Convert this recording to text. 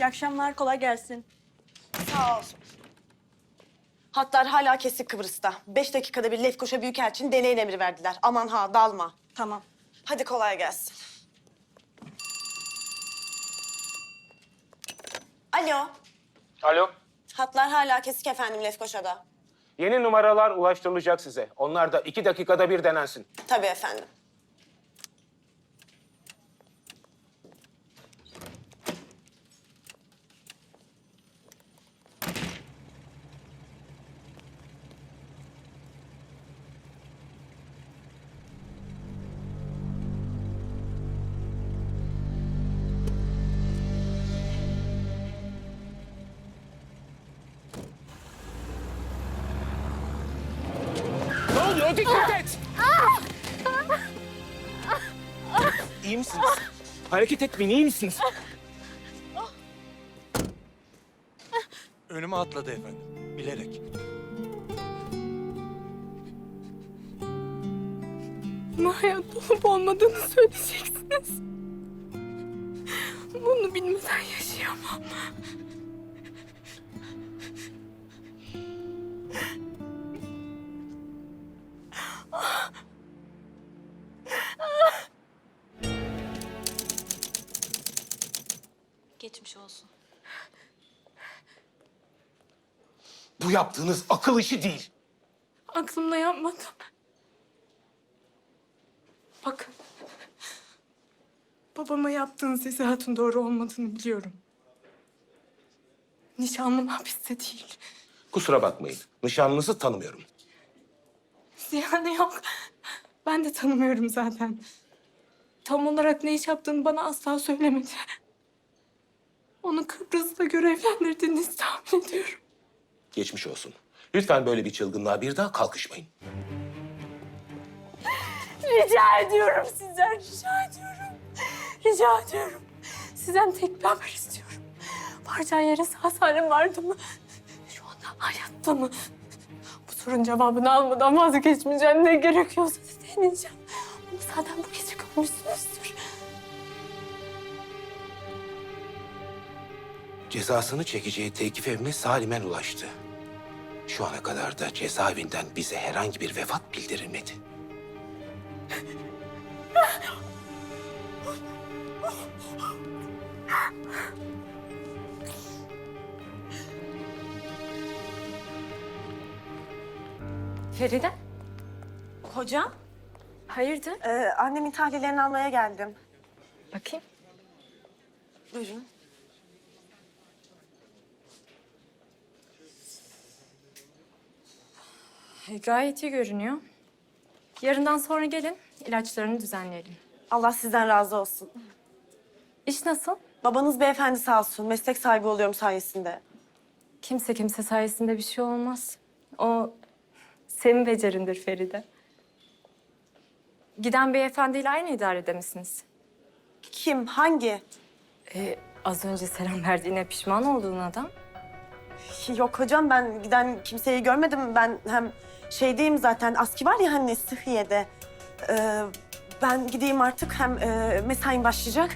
İyi akşamlar, kolay gelsin. Sağ ol. Hatlar hala kesik Kıbrıs'ta. Beş dakikada bir Lefkoşa Büyükelçin deneyin emri verdiler. Aman ha dalma. Tamam. Hadi kolay gelsin. Alo. Alo. Hatlar hala kesik efendim Lefkoşa'da. Yeni numaralar ulaştırılacak size. Onlar da iki dakikada bir denensin. Tabii efendim. Oluyor? Dikkat et! İyi misiniz? Hareket etmeyin, iyi misiniz? Önüme atladı efendim. Bilerek. Bana hayatta olup olmadığını söyleyeceksiniz. Bunu bilmeden yaşayamam. Geçmiş olsun. Bu yaptığınız akıl işi değil. Aklımla yapmadım. Bakın. Babama yaptığınız izahatın doğru olmadığını biliyorum. Nişanlım hapiste değil. Kusura bakmayın. Nişanlınızı tanımıyorum. Ziyade yok. Ben de tanımıyorum zaten. Tam olarak ne iş yaptığını bana asla söylemedi. Onu Kıbrıs'ta görevlendirdiğinizi tahmin ediyorum. Geçmiş olsun. Lütfen böyle bir çılgınlığa bir daha kalkışmayın. Rica ediyorum sizden, rica ediyorum. Rica ediyorum. Sizden tek bir haber istiyorum. Varacağı yere sağ salim vardı mı? Şu anda hayatta mı? Bu sorunun cevabını almadan vazgeçmeyeceğim. Ne gerekiyorsa deneyeceğim. Ama zaten bu gece görmüşsünüzdür. Cezasını çekeceği Tekif evine salimen ulaştı. Şu ana kadar da cezaevinden bize herhangi bir vefat bildirilmedi. Feride, Hocam, hayırdır? e, annemin tahlillerini almaya geldim. Bakayım. Buyurun. E, gayet iyi görünüyor. Yarından sonra gelin, ilaçlarını düzenleyelim. Allah sizden razı olsun. İş nasıl? Babanız beyefendi sağ olsun. Meslek sahibi oluyorum sayesinde. Kimse kimse sayesinde bir şey olmaz. O senin becerindir Feride. Giden beyefendiyle aynı idarede misiniz? Kim? Hangi? Ee, az önce selam verdiğine pişman olduğun adam. Yok hocam ben giden kimseyi görmedim. Ben hem şeydeyim zaten aski var ya hani Sıhhiye'de. Ee, ben gideyim artık hem e, mesaim başlayacak.